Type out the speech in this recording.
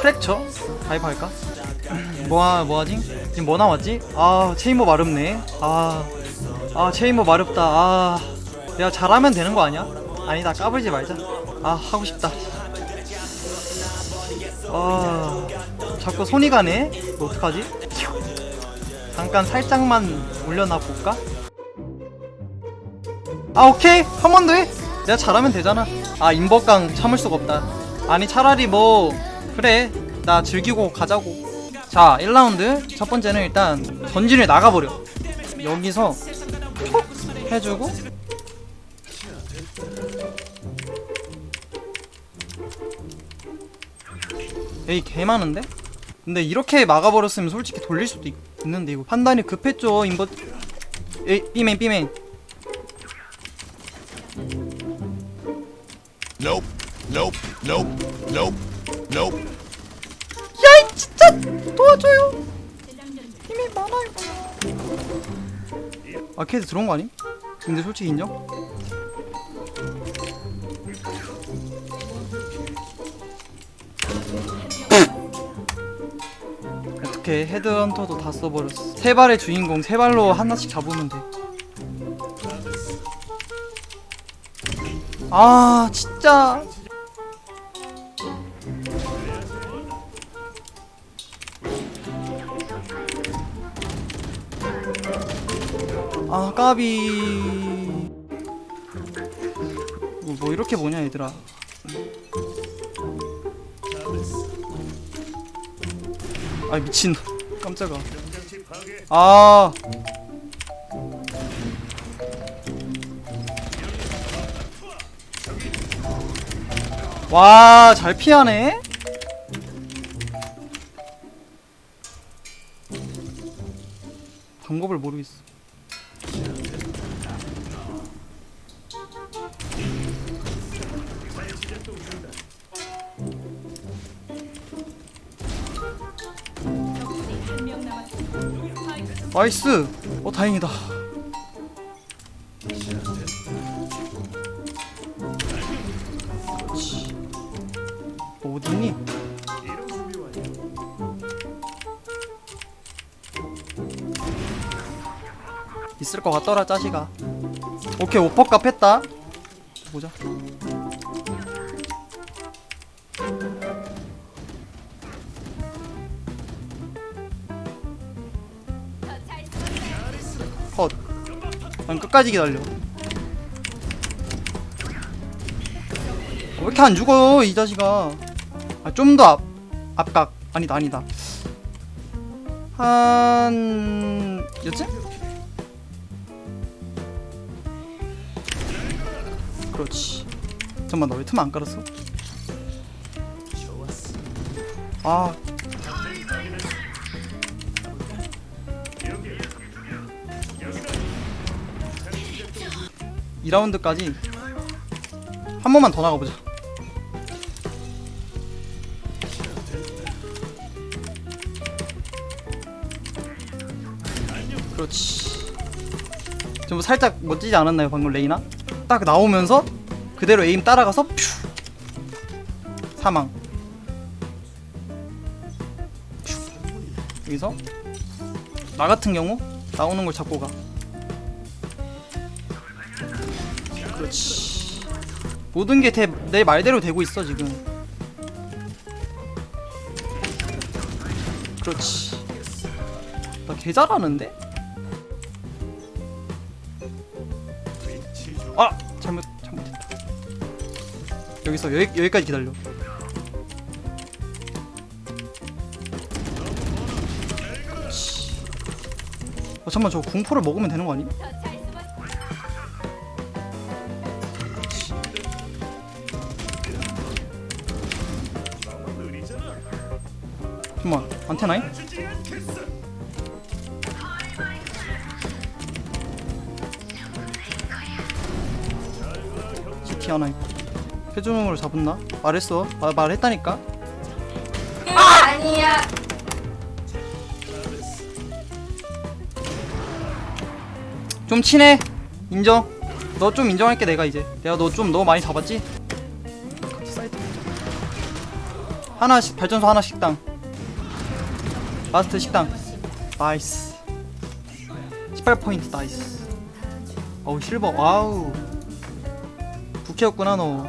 프랙처? 가입 할까? 뭐하, 뭐하지? 지금 뭐 나왔지? 아 체인모 마렵네 아, 아 체인모 마렵다 아 내가 잘하면 되는 거 아니야? 아니다 까불지 말자 아 하고 싶다 아 자꾸 손이 가네 이거 어떡하지? 잠깐 살짝만 올려놔 볼까? 아 오케이 한 번 더 해 내가 잘하면 되잖아 아 인버강 참을 수가 없다 아니 차라리 뭐 그래 나 즐기고 가자고 자 1라운드 첫 번째는 일단 전진을 나가버려 여기서 톡 해주고 에이 개 많은데? 근데 이렇게 막아버렸으면 솔직히 돌릴 수도 있, 있는데 이거 판단이 급했죠 인버 에이 B맨 B맨 Nope. Nope. Nope. Nope. Nope. 야이 진짜 도와줘요 힘이 많아요 아케이드 들어온 거 아님? 근데 솔직히 인정? 어떻게 헤드헌터도 다 써버렸어 세 발의 주인공 세 발로 하나씩 잡으면 돼아 진짜 아 까비. 뭐, 뭐 이렇게 뭐냐 얘들아. 아 미친 깜짝아. 아. 와, 잘 피하네? 방법을 모르겠어. 나이스! 어, 다행이다. 어, 어딨니? 있을 것 같더라, 짜식아. 오케이, 오퍼값 했다. 보자. 컷. 난 끝까지 기다려. 어, 왜 이렇게 안 죽어, 이 자식아. 아, 좀 더 앞, 앞각. 아니다, 아니다. 한, 몇쯤? 그렇지. 잠깐만, 나 왜 틈 안 깔았어? 아, 2라운드까지 한 번만 더 나가보자. 그렇지. 좀 살짝 멋지지 않았나요, 방금 레이나? 딱 나오면서 그대로 에임 따라가서 퓨 사망. 퓨. 여기서 나 같은 경우 나오는 걸 잡고 가. 그렇지. 모든 게 내 말대로 되고 있어 지금. 그렇지. 나 개 잘하는데? 아 잘못 잘못했다. 여기서 여기 여기까지 기다려. 어 잠만 저 공포를 먹으면 되는 거 아니? 잠깐만 안테나이? 하나 있고. 표준으로 잡았나? 말했어. 마, 말했다니까. 아니야. 좀 친해. 인정. 너 좀 인정할게 내가 이제. 내가 너 좀 너무 많이 잡았지? 같이 사이트 보자. 하나씩 발전소 하나 식당. 마스터 식당. 나이스. 18포인트 나이스. 어우 실버. 와우 부캐였구나 너